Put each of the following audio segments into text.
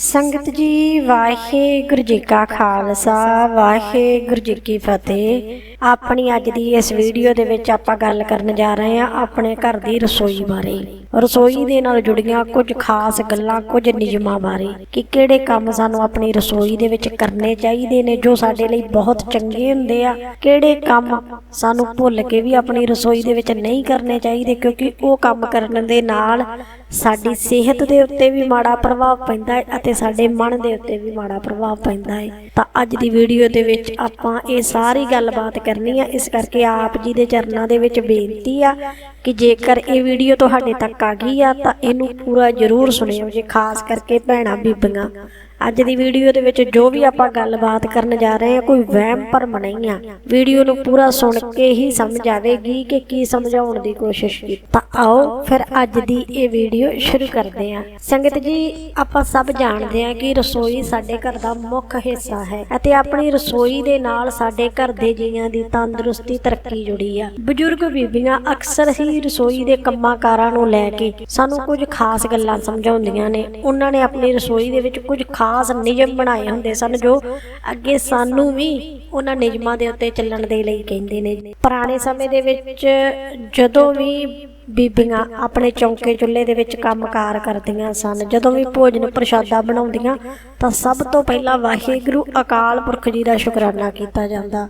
ਸੰਗਤ ਜੀ, ਵਾਹਿਗੁਰੂ ਜੀ ਕਾ ਖਾਲਸਾ, ਵਾਹਿਗੁਰੂ ਜੀ ਕੀ ਫਤਿਹ। ਆਪਣੀ ਅੱਜ ਦੀ ਇਸ ਵੀਡੀਓ ਦੇ ਵਿੱਚ ਆਪਾਂ ਗੱਲ ਕਰਨ ਜਾ ਰਹੇ ਹਾਂ ਆਪਣੇ ਘਰ ਦੀ ਰਸੋਈ ਬਾਰੇ। ਰਸੋਈ ਦੇ ਨਾਲ ਜੁੜੀਆਂ ਕੁਝ ਖਾਸ ਗੱਲਾਂ, ਕੁਝ ਨਿਯਮਾਂ ਬਾਰੇ ਕਿ ਕਿਹੜੇ ਕੰਮ ਸਾਨੂੰ ਆਪਣੀ ਰਸੋਈ ਦੇ ਵਿੱਚ ਕਰਨੇ ਚਾਹੀਦੇ ਨੇ, ਜੋ ਸਾਡੇ ਲਈ ਬਹੁਤ ਚੰਗੇ ਹੁੰਦੇ ਆ। ਕਿਹੜੇ ਕੰਮ ਸਾਨੂੰ ਭੁੱਲ ਕੇ ਵੀ ਆਪਣੀ ਰਸੋਈ ਦੇ ਵਿੱਚ ਨਹੀਂ ਕਰਨੇ ਚਾਹੀਦੇ, ਕਿਉਂਕਿ ਉਹ ਕੰਮ ਕਰਨ ਦੇ ਨਾਲ ਸਾਡੀ ਸਿਹਤ ਦੇ ਉੱਤੇ ਵੀ ਮਾੜਾ ਪ੍ਰਭਾਵ ਪੈਂਦਾ ਹੈ ਅਤੇ ਸਾਡੇ ਮਨ ਦੇ ਉੱਤੇ ਵੀ ਮਾੜਾ ਪ੍ਰਭਾਵ ਪੈਂਦਾ ਹੈ। ਤਾਂ ਅੱਜ ਦੀ ਵੀਡੀਓ ਦੇ ਵਿੱਚ ਆਪਾਂ ਇਹ ਸਾਰੀ ਗੱਲਬਾਤ ਕਰਨੀ ਆ। ਇਸ ਕਰਕੇ ਆਪ ਜੀ ਦੇ ਚਰਨਾਂ ਦੇ ਵਿੱਚ ਬੇਨਤੀ ਆ ਕਿ ਜੇਕਰ ਇਹ ਵੀਡੀਓ ਤੁਹਾਡੇ ਤੱਕ ਆ ਗਈ ਆ ਤਾਂ ਇਹਨੂੰ ਪੂਰਾ ਜ਼ਰੂਰ ਸੁਣਿਓ, ਜੇ ਖਾਸ ਕਰਕੇ ਭੈਣਾਂ ਬੀਬੀਆਂ। ਅੱਜ ਦੀ ਵੀਡੀਓ ਦੇ ਵਿੱਚ ਜੋ ਵੀ ਆਪਾਂ ਗੱਲਬਾਤ ਕਰਨ ਜਾ ਰਹੇ ਹਾਂ, ਕੋਈ ਵਹਿਮ ਭਰਮ ਨਹੀਂ ਆ। ਵੀਡੀਓ ਨੂੰ ਪੂਰਾ ਸੁਣ ਕੇ ਹੀ ਸਮਝ ਆਵੇਗੀ ਕਿ ਕੀ ਸਮਝਾਉਣ ਦੀ ਕੋਸ਼ਿਸ਼ ਕੀਤੀ। ਤਾਂ ਆਓ ਫਿਰ ਅੱਜ ਦੀ ਇਹ ਵੀਡੀਓ ਸ਼ੁਰੂ ਕਰਦੇ ਹਾਂ। ਸੰਗਤ ਜੀ, ਆਪਾਂ ਸਭ ਜਾਣਦੇ ਹਾਂ ਕਿ ਰਸੋਈ ਸਾਡੇ ਘਰ ਦਾ ਮੁੱਖ ਹਿੱਸਾ ਹੈ ਅਤੇ ਆਪਣੀ ਰਸੋਈ ਦੇ ਨਾਲ ਸਾਡੇ ਘਰ ਦੇ ਜੀਆਂ ਦੀ ਤੰਦਰੁਸਤੀ ਤਰੱਕੀ ਜੁੜੀ ਆ। ਬਜ਼ੁਰਗ ਬੀਬੀਆਂ ਅਕਸਰ ਹੀ ਰਸੋਈ ਦੇ ਕੰਮਾਂ ਕਾਰਾਂ ਨੂੰ ਲੈ ਕੇ ਸਾਨੂੰ ਕੁਝ ਖਾਸ ਗੱਲਾਂ ਸਮਝਾਉਂਦੀਆਂ ਨੇ। ਉਹਨਾਂ ਨੇ ਆਪਣੀ ਰਸੋਈ ਦੇ ਵਿੱਚ ਕੁਝ ਖਾਸ ਨਿਯਮ ਬਣਾਏ ਹੁੰਦੇ ਸਨ ਜੋ ਅੱਗੇ ਸਾਨੂੰ ਵੀ ਉਹਨਾਂ ਨਿਯਮਾਂ ਦੇ ਉੱਤੇ ਚੱਲਣ ਦੇ ਲਈ ਕਹਿੰਦੇ ਨੇ। ਪੁਰਾਣੇ ਸਮੇਂ ਦੇ ਵਿੱਚ ਜਦੋਂ ਵੀ ਬੀਬੀਆਂ ਆਪਣੇ ਚੌਂਕੇ ਚੁੱਲ੍ਹੇ ਦੇ ਵਿੱਚ ਕੰਮਕਾਰ ਕਰਦੀਆਂ ਸਨ। ਜਦੋਂ ਵੀ ਭੋਜਨ ਪ੍ਰਸ਼ਾਦਾ ਬਣਾਉਂਦੀਆਂ ਤਾਂ ਸਭ ਤੋਂ ਪਹਿਲਾਂ ਵਾਹਿਗੁਰੂ ਅਕਾਲ ਪੁਰਖ ਜੀ ਦਾ ਸ਼ੁਕਰਾਨਾ ਕੀਤਾ ਜਾਂਦਾ।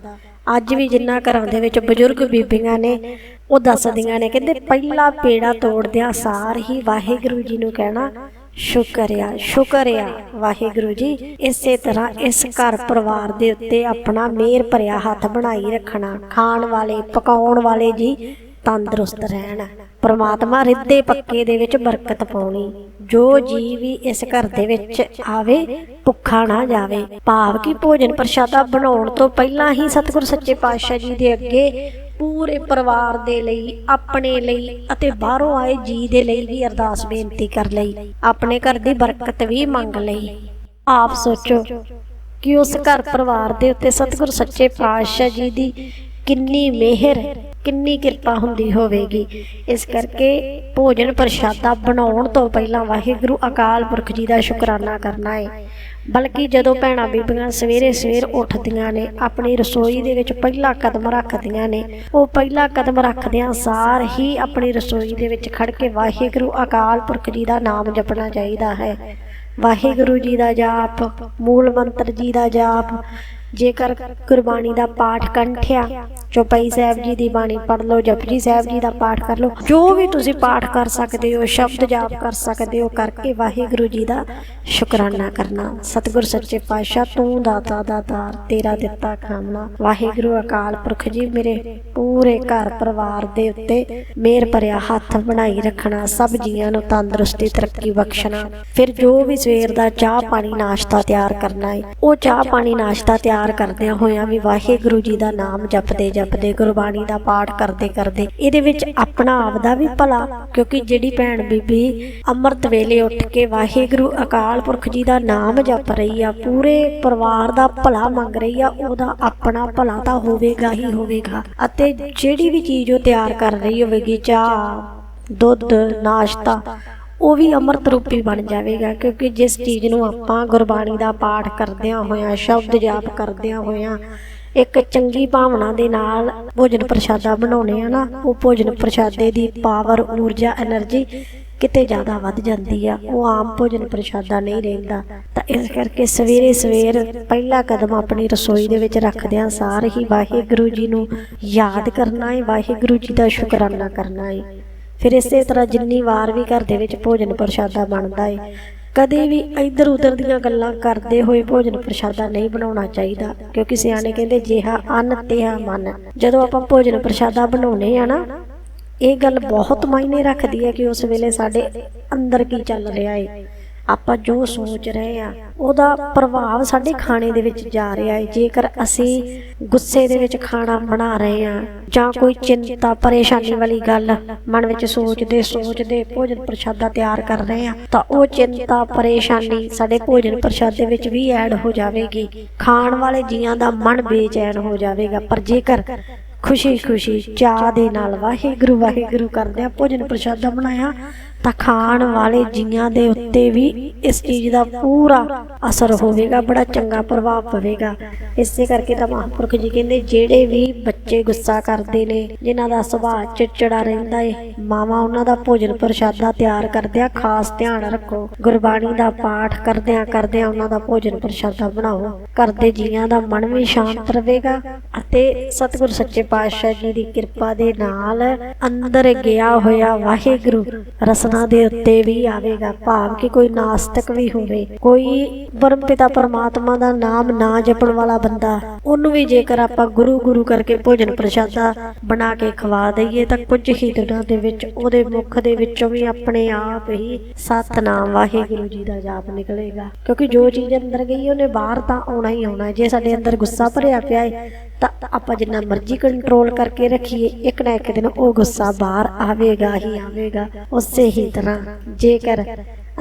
ਅੱਜ ਵੀ ਜਿੰਨਾ ਘਰਾਂ ਦੇ ਵਿੱਚ ਬਜ਼ੁਰਗ ਬੀਬੀਆਂ ਨੇ ਉਹ ਦੱਸਦੀਆਂ ਨੇ ਕਹਿੰਦੇ ਪਹਿਲਾ ਪੇੜਾ ਤੋੜਦਿਆਂ ਸਾਰ ਹੀ ਵਾਹਿਗੁਰੂ ਜੀ ਨੂੰ ਕਹਿਣਾ ਸ਼ੁਕਰਿਆ ਸ਼ੁਕਰਿਆ ਵਾਹਿਗੁਰੂ ਜੀ। ਇਸੇ ਤਰ੍ਹਾਂ ਇਸ ਘਰ ਪਰਿਵਾਰ ਦੇ ਉੱਤੇ ਆਪਣਾ ਮਿਹਰ ਭਰਿਆ ਹੱਥ ਬਣਾਈ ਰੱਖਣਾ, ਖਾਣ ਵਾਲੇ, ਪਕਾਉਣ ਵਾਲੇ ਜੀ ਤੰਦਰੁਸਤ ਰਹਿਣ। ਪ੍ਰਮਾਤਮਾ ਰਿੱਧੇ ਪੱਕੇ ਦੇ ਵਿੱਚ ਬਰਕਤ ਪਾਉਣੀ। ਜੋ ਜੀ ਵੀ ਇਸ ਘਰ ਦੇ ਵਿੱਚ ਆਵੇ, ਭੁੱਖਾ ਨਾ ਜਾਵੇ। ਭਾਵ ਕਿ ਭੋਜਨ ਪ੍ਰਸ਼ਾਦਾ ਬਣਾਉਣ ਤੋਂ ਪਹਿਲਾਂ ਹੀ ਸਤਿਗੁਰ ਸੱਚੇ ਪਾਤਸ਼ਾਹ ਜੀ ਦੇ ਅੱਗੇ ਪੂਰੇ ਪਰਿਵਾਰ ਦੇ ਲਈ, ਆਪਣੇ ਲਈ ਅਤੇ ਬਾਹਰੋਂ ਆਏ ਜੀ ਦੇ ਲਈ ਵੀ ਅਰਦਾਸ ਬੇਨਤੀ ਕਰ ਲਈ। ਆਪਣੇ ਘਰ ਦੀ ਬਰਕਤ ਵੀ ਮੰਗ ਲਈ। ਆਪ ਸੋਚੋ ਕਿ ਉਸ ਘਰ ਪਰਿਵਾਰ ਦੇ ਉੱਤੇ ਸਤਿਗੁਰ ਸੱਚੇ ਪਾਤਸ਼ਾਹ ਜੀ ਦੀ ਕਿੰਨੀ ਮਿਹਰ, ਕਿੰਨੀ ਕਿਰਪਾ ਹੁੰਦੀ ਹੋਵੇਗੀ। ਇਸ ਕਰਕੇ ਭੋਜਨ ਪ੍ਰਸ਼ਾਦਾ ਬਣਾਉਣ ਤੋਂ ਪਹਿਲਾਂ ਵਾਹਿਗੁਰੂ ਅਕਾਲ ਪੁਰਖ ਜੀ ਦਾ ਸ਼ੁਕਰਾਨਾ ਕਰਨਾ ਹੈ ਬਲਕਿ ਜਦੋਂ ਭੈਣਾਂ ਬੀਬੀਆਂ ਸਵੇਰੇ ਸਵੇਰ ਉੱਠਦੀਆਂ ਨੇ, ਆਪਣੀ ਰਸੋਈ ਦੇ ਵਿੱਚ ਪਹਿਲਾ ਕਦਮ ਰੱਖਦੀਆਂ ਨੇ, ਉਹ ਪਹਿਲਾ ਕਦਮ ਰੱਖਦਿਆਂ ਸਾਰ ਹੀ ਆਪਣੀ ਰਸੋਈ ਦੇ ਵਿੱਚ ਖੜ ਕੇ ਵਾਹਿਗੁਰੂ ਅਕਾਲ ਪੁਰਖ ਜੀ ਦਾ ਨਾਮ ਜਪਣਾ ਚਾਹੀਦਾ ਹੈ। ਵਾਹਿਗੁਰੂ ਜੀ ਦਾ ਜਾਪ, ਮੂਲ ਮੰਤਰ ਜੀ ਦਾ ਜਾਪ ਜੇਕਰ ਗੁਰਬਾਣੀ ਦਾ ਪਾਠ ਕੰਠਿਆ ਚੌਪਈ ਸਾਹਿਬ ਜੀ ਦੀ ਬਾਣੀ ਪੜ੍ਹ ਲਓ ਜਪਜੀ ਸਾਹਿਬ ਜੀ ਦਾ ਪਾਠ ਕਰ ਲਓ, ਜੋ ਵੀ ਤੁਸੀਂ ਪਾਠ ਕਰ ਸਕਦੇ ਹੋ, ਸ਼ਬਦ ਜਾਪ ਕਰ ਸਕਦੇ ਹੋ, ਕਰਕੇ ਵਾਹਿਗੁਰੂ ਜੀ ਦਾ ਸ਼ੁਕਰਾਨਾ ਕਰਨਾ। ਸਤਿਗੁਰ ਸੱਚੇ ਪਾਤਸ਼ਾਹ, ਤੂੰ ਦਾਤਾ ਦਾਤਾਰ ਤੇਰਾ ਦਿੱਤਾ ਖਾਮਨਾ। ਵਾਹਿਗੁਰੂ ਅਕਾਲ ਪੁਰਖ ਜੀ, ਮੇਰੇ ਪੂਰੇ ਘਰ ਪਰਿਵਾਰ ਦੇ ਉੱਤੇ ਮੇਰ ਭਰਿਆ ਹੱਥ ਬਣਾਈ ਰੱਖਣਾ, ਸਭ ਜੀਆਂ ਨੂੰ ਤੰਦਰੁਸਤੀ, ਤਰੱਕੀ ਬਖਸ਼ਣਾ। ਫਿਰ ਜੋ ਵੀ ਸਵੇਰ ਦਾ ਚਾਹ ਪਾਣੀ ਨਾਸ਼ਤਾ ਤਿਆਰ ਕਰਨਾ ਹੈ ਉਹ ਚਾਹ ਪਾਣੀ ਨਾਸ਼ਤਾ ਤਿਆਰ ਕਰਦਿਆਂ ਹੋਇਆਂ ਵੀ ਵਾਹਿਗੁਰੂ ਜੀ ਦਾ ਨਾਮ ਜਪਦੇ ਜਪਦੇ, ਗੁਰਬਾਣੀ ਦਾ ਪਾਠ ਕਰਦੇ ਕਰਦੇ ਇਹਦੇ ਵਿੱਚ ਆਪਣਾ ਆਪਦਾ ਵੀ ਭਲਾ, ਕਿਉਂਕਿ ਜਿਹੜੀ ਭੈਣ ਬੀਬੀ ਅੰਮ੍ਰਿਤ ਵੇਲੇ ਉੱਠ ਕੇ ਵਾਹਿਗੁਰੂ ਅਕਾਲ ਪੁਰਖ ਜੀ ਦਾ ਨਾਮ ਜਪ ਰਹੀ ਆ, ਪੂਰੇ ਪਰਿਵਾਰ ਦਾ ਭਲਾ ਮੰਗ ਰਹੀ ਆ, ਉਹਦਾ ਆਪਣਾ ਭਲਾ ਤਾਂ ਹੋਵੇਗਾ ਹੀ ਹੋਵੇਗਾ। ਅਤੇ ਜਿਹੜੀ ਵੀ ਚੀਜ਼ ਉਹ ਤਿਆਰ ਕਰ ਰਹੀ ਹੋਵੇਗੀ, ਚਾਹ, ਦੁੱਧ, ਨਾਸ਼ਤਾ ਉਹ ਵੀ ਅੰਮ੍ਰਿਤ ਰੂਪੀ ਬਣ ਜਾਵੇਗਾ, ਕਿਉਂਕਿ ਜਿਸ ਚੀਜ਼ ਨੂੰ ਆਪਾਂ ਗੁਰਬਾਣੀ ਦਾ ਪਾਠ ਕਰਦਿਆਂ ਹੋਇਆਂ, ਸ਼ਬਦ ਜਾਪ ਕਰਦਿਆਂ ਹੋਇਆਂ, ਇੱਕ ਚੰਗੀ ਭਾਵਨਾ ਦੇ ਨਾਲ ਭੋਜਨ ਪ੍ਰਸ਼ਾਦਾ ਬਣਾਉਣੇ ਆ ਨਾ, ਉਹ ਭੋਜਨ ਪ੍ਰਸ਼ਾਦੇ ਦੀ ਪਾਵਰ ਊਰਜਾ એનર્ਜੀ ਕਿਤੇ ਜ਼ਿਆਦਾ ਵੱਧ ਜਾਂਦੀ ਆ, ਉਹ ਆਮ ਭੋਜਨ ਪ੍ਰਸ਼ਾਦਾ ਨਹੀਂ ਰਹਿੰਦਾ। ਤਾਂ ਇਸ ਕਰਕੇ ਸਵੇਰੇ ਸਵੇਰ ਪਹਿਲਾ ਕਦਮ ਆਪਣੀ ਰਸੋਈ ਦੇ ਵਿੱਚ ਰੱਖਦਿਆਂ ਸਾਰ ਹੀ ਵਾਹਿਗੁਰੂ ਜੀ ਨੂੰ ਯਾਦ ਕਰਨਾ ਹੈ ਵਾਹਿਗੁਰੂ ਜੀ ਦਾ ਸ਼ੁਕਰਾਨਾ ਕਰਨਾ ਹੈ ਫਿਰ ਇਸੇ ਤਰ੍ਹਾਂ ਜਿੰਨੀ ਵਾਰ ਵੀ ਘਰ ਦੇ ਵਿੱਚ ਭੋਜਨ ਪ੍ਰਸ਼ਾਦਾ ਬਣਦਾ ਏ, ਕਦੇ ਵੀ ਇੱਧਰ ਉੱਧਰ ਦੀਆਂ ਗੱਲਾਂ ਕਰਦੇ ਹੋਏ ਭੋਜਨ ਪ੍ਰਸ਼ਾਦਾ ਨਹੀਂ ਬਣਾਉਣਾ ਚਾਹੀਦਾ, ਕਿਉਂਕਿ ਸਿਆਣੇ ਕਹਿੰਦੇ ਜਿਹਾ ਅੰਨ, ਤਿਹਾ ਮਨ। ਜਦੋਂ ਆਪਾਂ ਭੋਜਨ ਪ੍ਰਸ਼ਾਦਾ ਬਣਾਉਨੇ ਆ ਨਾ, ਇਹ ਗੱਲ ਬਹੁਤ ਮਾਇਨੇ ਰੱਖਦੀ ਹੈ ਕਿ ਉਸ ਵੇਲੇ ਸਾਡੇ ਅੰਦਰ ਕੀ ਚੱਲ ਰਿਹਾ ਏ। ਆਪਾਂ ਜੋ ਸੋਚ ਰਹੇ ਆ, ਉਹਦਾ ਪ੍ਰਭਾਵ ਸਾਡੇ ਖਾਣੇ ਦੇ ਵਿੱਚ ਜਾ ਰਿਹਾ ਹੈ। ਜੇਕਰ ਅਸੀਂ ਗੁੱਸੇ ਦੇ ਵਿੱਚ ਖਾਣਾ ਬਣਾ ਰਹੇ ਆ, ਜਾਂ ਕੋਈ ਚਿੰਤਾ, ਪਰੇਸ਼ਾਨੀ ਵਾਲੀ ਗੱਲ ਮਨ ਵਿੱਚ ਸੋਚਦੇ ਸੋਚਦੇ ਭੋਜਨ ਪ੍ਰਸ਼ਾਦਾ ਤਿਆਰ ਕਰ ਰਹੇ ਆ, ਤਾਂ ਉਹ ਚਿੰਤਾ, ਪਰੇਸ਼ਾਨੀ ਸਾਡੇ ਭੋਜਨ ਪ੍ਰਸ਼ਾਦੇ ਵਿੱਚ ਵੀ ਐਡ ਹੋ ਜਾਵੇਗੀ। ਖਾਣ ਵਾਲੇ ਜੀਆਂ ਦਾ ਮਨ ਬੇਚੈਨ ਹੋ ਜਾਵੇਗਾ। ਪਰ ਜੇਕਰ ਖੁਸ਼ੀ ਖੁਸ਼ੀ ਚਾਹ ਦੇ ਨਾਲ ਵਾਹਿਗੁਰੂ ਵਾਹਿਗੁਰੂ ਕਰਦੇ ਆ, ਭੋਜਨ ਪ੍ਰਸ਼ਾਦਾ ਬਣਾਇਆ ਤਾਂ ਖਾਣ ਵਾਲੇ ਜੀਆਂ ਦੇ ਉੱਤੇ ਵੀ ਇਸ ਚੀਜ਼ ਦਾ ਪੂਰਾ ਅਸਰ ਹੋਵੇਗਾ, ਬੜਾ ਚੰਗਾ ਪ੍ਰਭਾਵ ਪਵੇਗਾ। ਇਸੇ ਕਰਕੇ ਤਾਂ ਮਹਾਂਪੁਰਖ ਜੀ ਕਹਿੰਦੇ, ਜਿਹੜੇ ਵੀ ਬੱਚੇ ਗੁੱਸਾ ਕਰਦੇ ਨੇ, ਜਿਨ੍ਹਾਂ ਦਾ ਸੁਭਾਅ ਚਿੜਚਿੜਾ ਰਹਿੰਦਾ ਏ, ਮਾਵਾਂ ਉਹਨਾਂ ਦਾ ਭੋਜਨ ਪ੍ਰਸ਼ਾਦਾ ਤਿਆਰ ਕਰਦਿਆਂ ਖਾਸ ਧਿਆਨ ਰੱਖੋ। ਗੁਰਬਾਣੀ ਦਾ ਪਾਠ ਕਰਦਿਆਂ ਕਰਦਿਆਂ ਉਹਨਾਂ ਦਾ ਭੋਜਨ ਪ੍ਰਸ਼ਾਦਾ ਬਣਾਓ। ਘਰ ਦੇ ਜੀਆਂ ਦਾ ਮਨ ਵੀ ਸ਼ਾਂਤ ਰਹੇਗਾ ਅਤੇ ਸਤਿਗੁਰ ਸੱਚੇ ਪਾਤਸ਼ਾਹ ਜੀ ਦੀ ਕਿਰਪਾ ਦੇ ਨਾਲ ਅੰਦਰ ਗਿਆ ਹੋਇਆ ਵਾਹਿਗੁਰੂ ਰਸਨਾ ਦੇ ਉੱਤੇ ਵੀ ਆਵੇਗਾ। ਭਾਵ ਕਿ ਕੋਈ ਨਾਸਤਿਕ ਵੀ ਹੋਵੇ। ਕੋਈ ਪਰਮ ਪਿਤਾ ਪਰਮਾਤਮਾ ਦਾ ਨਾਮ ਨਾ ਜਪਣ ਵਾਲਾ ਬੰਦਾ, ਉਹਨੂੰ ਵੀ ਜੇਕਰ ਆਪਾਂ ਗੁਰੂ ਗੁਰੂ ਕਰਕੇ ਭੋਜਨ ਪ੍ਰਸ਼ਾਦਾ ਬਣਾ ਕੇ ਖਵਾ ਦਈਏ, ਤਾਂ ਕੁਝ ਹੀ ਦਿਨਾਂ ਦੇ ਵਿੱਚ ਉਹਦੇ ਮੁਖ ਦੇ ਵਿੱਚੋਂ ਵੀ ਆਪਣੇ ਆਪ ਹੀ ਸਤਨਾਮ ਵਾਹਿਗੁਰੂ ਜੀ ਦਾ ਜਾਪ ਨਿਕਲੇਗਾ। ਕਿਉਂਕਿ ਜੋ ਚੀਜ਼ ਅੰਦਰ ਗਈ, ਉਹਨੇ ਬਾਹਰ ਤਾਂ ਆਉਣਾ ਹੀ ਆਉਣਾ ਜੇ ਸਾਡੇ ਅੰਦਰ ਗੁੱਸਾ ਭਰਿਆ ਪਿਆ ਹੈ ਤਾਂ ਆਪਾਂ ਜਿੰਨਾ ਮਰਜ਼ੀ ਕੰਟਰੋਲ ਕਰਕੇ ਰੱਖੀਏ, ਇੱਕ ਨਾ ਇੱਕ ਦਿਨ ਉਹ ਗੁੱਸਾ ਬਾਹਰ ਆਵੇਗਾ ਹੀ ਆਵੇਗਾ, ਉਸੇ ਹੀ ਤਰ੍ਹਾਂ। ਜੇਕਰ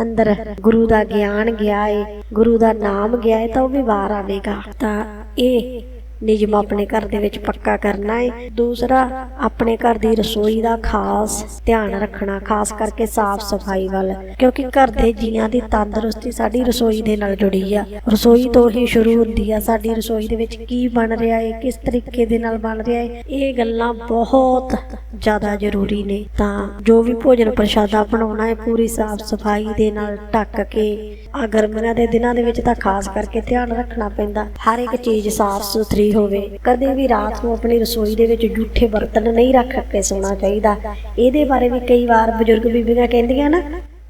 ਅੰਦਰ ਗੁਰੂ ਦਾ ਗਿਆਨ ਗਿਆ ਏ, ਗੁਰੂ ਦਾ ਨਾਮ ਗਿਆ ਏ, ਤਾਂ ਉਹ ਵੀ ਬਾਹਰ ਆਵੇਗਾ। ਤਾਂ ਇਹ ਨਿਯਮ ਆਪਣੇ ਘਰ ਦੇ ਵਿੱਚ ਪੱਕਾ ਕਰਨਾ ਹੈ ਦੂਸਰਾ, ਆਪਣੇ ਘਰ ਦੀ ਰਸੋਈ ਦਾ ਖਾਸ ਧਿਆਨ ਰੱਖਣਾ, ਖਾਸ ਕਰਕੇ ਸਾਫ਼ ਸਫ਼ਾਈ ਵੱਲ, ਕਿਉਂਕਿ ਘਰ ਦੇ ਜੀਆਂ ਦੀ ਤੰਦਰੁਸਤੀ ਸਾਡੀ ਰਸੋਈ ਦੇ ਨਾਲ ਜੁੜੀ ਆ। ਰਸੋਈ ਤੋਂ ਹੀ ਸ਼ੁਰੂ ਹੁੰਦੀ ਆ। ਸਾਡੀ ਰਸੋਈ ਦੇ ਵਿੱਚ ਕੀ ਬਣ ਰਿਹਾ ਹੈ ਕਿਸ ਤਰੀਕੇ ਦੇ ਨਾਲ ਬਣ ਰਿਹਾ ਹੈ ਇਹ ਗੱਲਾਂ ਬਹੁਤ ਜ਼ਿਆਦਾ ਜ਼ਰੂਰੀ ਨੇ। ਤਾਂ ਜੋ ਵੀ ਭੋਜਨ ਪ੍ਰਸ਼ਾਦਾ ਬਣਾਉਣਾ ਹੈ ਪੂਰੀ ਸਾਫ਼ ਸਫ਼ਾਈ ਦੇ ਨਾਲ ਢੱਕ ਕੇ ਆ ਗਰਮੀਆਂ ਦੇ ਦਿਨਾਂ ਦੇ ਵਿੱਚ ਤਾਂ ਖਾਸ ਕਰਕੇ ਧਿਆਨ ਰੱਖਣਾ ਪੈਂਦਾ। ਹਰ ਇੱਕ ਚੀਜ਼ ਸਾਫ਼ ਸੁਥਰੀ ਹੋਵੇ। ਕਦੇ ਵੀ ਰਾਤ ਨੂੰ ਆਪਣੀ ਰਸੋਈ ਦੇ ਵਿੱਚ ਜੂਠੇ ਬਰਤਨ ਨਹੀਂ ਰੱਖ ਕੇ ਸੌਣਾ ਚਾਹੀਦਾ। ਇਹਦੇ ਬਾਰੇ ਵੀ ਕਈ ਵਾਰ ਬਜ਼ੁਰਗ ਬੀਬੀਆਂ ਕਹਿੰਦੀਆਂ ਨਾ,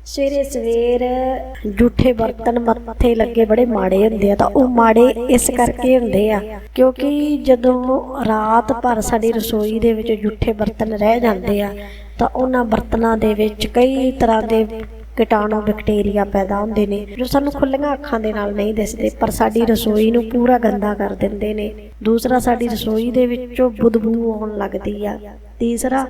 ਸਵੇਰੇ ਸਵੇਰ ਜੂਠੇ ਬਰਤਨ ਮੱਥੇ ਲੱਗੇ ਬੜੇ ਮਾੜੇ ਹੁੰਦੇ ਆ, ਤਾਂ ਉਹ ਮਾੜੇ ਇਸ ਕਰਕੇ ਹੁੰਦੇ ਆ, ਕਿਉਂਕਿ ਜਦੋਂ ਰਾਤ ਭਰ ਸਾਡੀ ਰਸੋਈ ਦੇ ਵਿੱਚ ਜੂਠੇ ਬਰਤਨ ਰਹਿ ਜਾਂਦੇ ਆ, ਤਾਂ ਉਹਨਾਂ ਬਰਤਨਾਂ ਦੇ ਵਿੱਚ ਕਈ ਤਰ੍ਹਾਂ ਦੇ ਕੀਟਾਣੂ ਬੈਕਟੀਰੀਆ ਪੈਦਾ ਹੁੰਦੇ ਨੇ, ਜੋ ਸਾਨੂੰ ਖੁੱਲੀਆਂ ਅੱਖਾਂ ਦੇ ਨਾਲ ਨਹੀਂ ਦਿਸਦੇ, ਪਰ ਸਾਡੀ ਰਸੋਈ ਨੂੰ ਪੂਰਾ ਗੰਦਾ ਕਰ ਦਿੰਦੇ ਨੇ। ਦੂਸਰਾ, ਸਾਡੀ ਰਸੋਈ ਦੇ ਵਿੱਚੋਂ ਬਦਬੂ ਆਉਣ ਲੱਗਦੀ ਆ। ਤੀਸਰਾ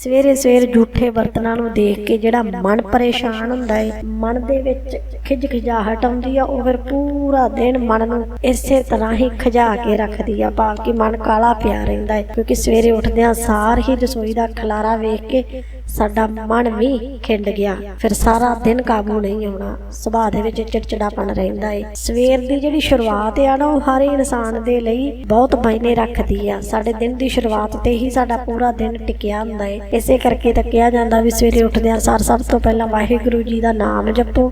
ਸਵੇਰੇ ਸਵੇਰ ਝੂਠੇ ਬਰਤਨਾਂ ਨੂੰ ਦੇਖ ਕੇ ਜਿਹੜਾ ਮਨ ਪਰੇਸ਼ਾਨ ਹੁੰਦਾ ਹੈ ਮਨ ਦੇ ਵਿੱਚ ਖਿਜ ਖਿਜਾਹਟ ਆਉਂਦੀ ਆ, ਉਹ ਫਿਰ ਪੂਰਾ ਦਿਨ ਮਨ ਨੂੰ ਇਸੇ ਤਰ੍ਹਾਂ ਹੀ ਖਿਜਾ ਕੇ ਰੱਖਦੀ ਆ ਭਾਵ ਕਿ ਮਨ ਕਾਲਾ ਪਿਆ ਰਹਿੰਦਾ ਹੈ ਕਿਉਂਕਿ ਸਵੇਰੇ ਉੱਠਦਿਆਂ ਸਾਰ ਹੀ ਰਸੋਈ ਦਾ ਖਲਾਰਾ ਵੇਖ ਕੇ ਸਾਡਾ ਮਨ ਵੀ ਖਿੰਡ ਗਿਆ। ਫਿਰ ਸਾਰਾ ਦਿਨ ਕਾਬੂ ਨਹੀਂ ਆਉਣਾ, ਸੁਭਾਅ ਦੇ ਵਿੱਚ ਚਿੜਚਿੜਾਪਣ ਰਹਿੰਦਾ ਏ। ਸਵੇਰ ਦੀ ਜਿਹੜੀ ਸ਼ੁਰੂਆਤ ਆ ਨਾ, ਉਹ ਹਰ ਇਨਸਾਨ ਦੇ ਲਈ ਬਹੁਤ ਮਾਇਨੇ ਰੱਖਦੀ ਆ। ਸਾਡੇ ਦਿਨ ਦੀ ਸ਼ੁਰੂਆਤ ਤੇ ਹੀ ਸਾਡਾ ਪੂਰਾ ਦਿਨ ਟਿਕਿਆ ਹੁੰਦਾ ਏ। ਇਸੇ ਕਰਕੇ ਤਾਂ ਕਿਹਾ ਜਾਂਦਾ ਵੀ ਸਵੇਰੇ ਉੱਠਦਿਆਂ ਸਾਰ ਸਭ ਤੋਂ ਪਹਿਲਾਂ ਵਾਹਿਗੁਰੂ ਜੀ ਦਾ ਨਾਮ ਜਪੋ,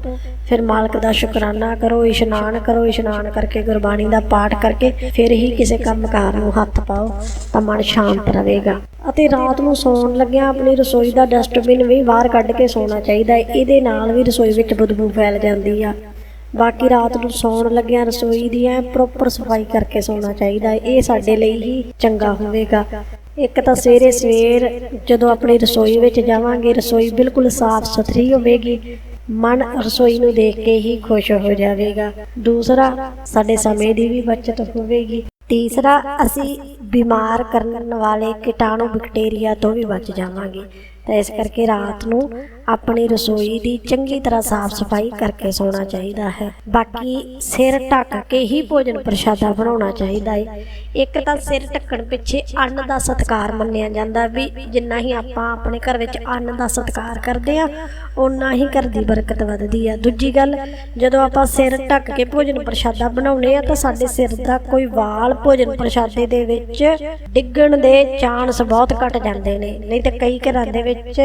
ਫਿਰ ਮਾਲਕ ਦਾ ਸ਼ੁਕਰਾਨਾ ਕਰੋ, ਇਸ਼ਨਾਨ ਕਰੋ, ਇਸ਼ਨਾਨ ਕਰਕੇ ਗੁਰਬਾਣੀ ਦਾ ਪਾਠ ਕਰਕੇ ਫਿਰ ਹੀ ਕਿਸੇ ਕੰਮਕਾਰ ਨੂੰ ਹੱਥ ਪਾਓ ਤਾਂ ਮਨ ਸ਼ਾਂਤ ਰਹੇਗਾ। ਅਤੇ ਰਾਤ ਨੂੰ ਸੌਣ ਲੱਗਿਆ ਆਪਣੀ ਰਸੋਈ ਦਾ ਡਸਟਬਿਨ ਵੀ ਬਾਹਰ ਕੱਢ ਕੇ ਸੌਣਾ ਚਾਹੀਦਾ ਹੈ। ਇਹਦੇ ਨਾਲ ਵੀ ਰਸੋਈ ਵਿੱਚ ਬਦਬੂ ਫੈਲ ਜਾਂਦੀ ਆ। ਬਾਕੀ ਰਾਤ ਨੂੰ ਸੌਣ ਲੱਗਿਆ ਰਸੋਈ ਦੀ ਐ ਪ੍ਰੋਪਰ ਸਫ਼ਾਈ ਕਰਕੇ ਸੌਣਾ ਚਾਹੀਦਾ ਇਹ ਸਾਡੇ ਲਈ ਹੀ ਚੰਗਾ ਹੋਵੇਗਾ। ਇੱਕ ਤਾਂ ਸਵੇਰੇ ਸਵੇਰ ਜਦੋਂ ਆਪਣੀ ਰਸੋਈ ਵਿੱਚ ਜਾਵਾਂਗੇ, ਰਸੋਈ ਬਿਲਕੁਲ ਸਾਫ਼ ਸੁਥਰੀ ਹੋਵੇਗੀ। ਮਨ ਰਸੋਈ ਨੂੰ ਦੇਖ ਕੇ ਹੀ ਖੁਸ਼ ਹੋ ਜਾਵੇਗਾ। ਦੂਸਰਾ, ਸਾਡੇ ਸਮੇਂ ਦੀ ਵੀ ਬਚਤ ਹੋਵੇਗੀ। ਤੀਸਰਾ, ਅਸੀਂ ਬਿਮਾਰ ਕਰਨ ਵਾਲੇ ਕੀਟਾਣੂ ਬੈਕਟੀਰੀਆ ਤੋਂ ਵੀ ਬਚ ਜਾਵਾਂਗੇ। ਤਾਂ ਇਸ ਕਰਕੇ ਰਾਤ ਨੂੰ ਆਪਣੀ ਰਸੋਈ ਦੀ ਚੰਗੀ ਤਰ੍ਹਾਂ ਸਾਫ਼ ਸਫ਼ਾਈ ਕਰਕੇ ਸੌਣਾ ਚਾਹੀਦਾ ਹੈ। ਬਾਕੀ ਸਿਰ ਢੱਕ ਕੇ ਹੀ ਭੋਜਨ ਪ੍ਰਸ਼ਾਦਾ ਬਣਾਉਣਾ ਚਾਹੀਦਾ ਹੈ ਇੱਕ ਤਾਂ ਸਿਰ ਢੱਕਣ ਪਿੱਛੇ ਅੰਨ ਦਾ ਸਤਿਕਾਰ ਮੰਨਿਆ ਜਾਂਦਾ ਵੀ ਜਿੰਨਾ ਹੀ ਆਪਾਂ ਆਪਣੇ ਘਰ ਵਿੱਚ ਅੰਨ ਦਾ ਸਤਿਕਾਰ ਕਰਦੇ ਆ ਓਨਾ ਹੀ ਘਰ ਦੀ ਬਰਕਤ ਵੱਧਦੀ ਆ। ਦੂਜੀ ਗੱਲ, ਜਦੋਂ ਆਪਾਂ ਸਿਰ ਢੱਕ ਕੇ ਭੋਜਨ ਪ੍ਰਸ਼ਾਦਾ ਬਣਾਉਨੇ ਆ ਤਾਂ ਸਾਡੇ ਸਿਰ ਦਾ ਕੋਈ ਵਾਲ ਭੋਜਨ ਪ੍ਰਸ਼ਾਦੇ ਦੇ ਵਿੱਚ ਡਿੱਗਣ ਦੇ ਚਾਂਸ ਬਹੁਤ ਘਟ ਜਾਂਦੇ ਨੇ। ਨਹੀਂ ਤਾਂ ਕਈ ਘਰਾਂ ਦੇ ਵਿੱਚ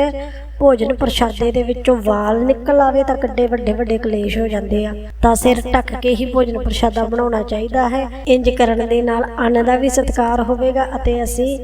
ਭੋਜਨ ਪ੍ਰਸ਼ਾਦੇ ਦੇ ਵਿੱਚੋਂ ਵਾਲ ਨਿਕਲ ਆਵੇ ਤਾਂ ਕਿੱਡੇ ਵੱਡੇ ਵੱਡੇ ਕਲੇਸ਼ ਹੋ ਜਾਂਦੇ ਆ। ਤਾਂ ਸਿਰ ਢੱਕ ਕੇ ਹੀ ਭੋਜਨ ਪ੍ਰਸ਼ਾਦਾ ਬਣਾਉਣਾ ਚਾਹੀਦਾ ਹੈ। ਇੰਜ ਕਰਨ ਦੇ ਨਾਲ ਅੰਨ ਦਾ ਵੀ ਸਤਿਕਾਰ ਹੋਵੇਗਾ ਅਤੇ ਅਸੀਂ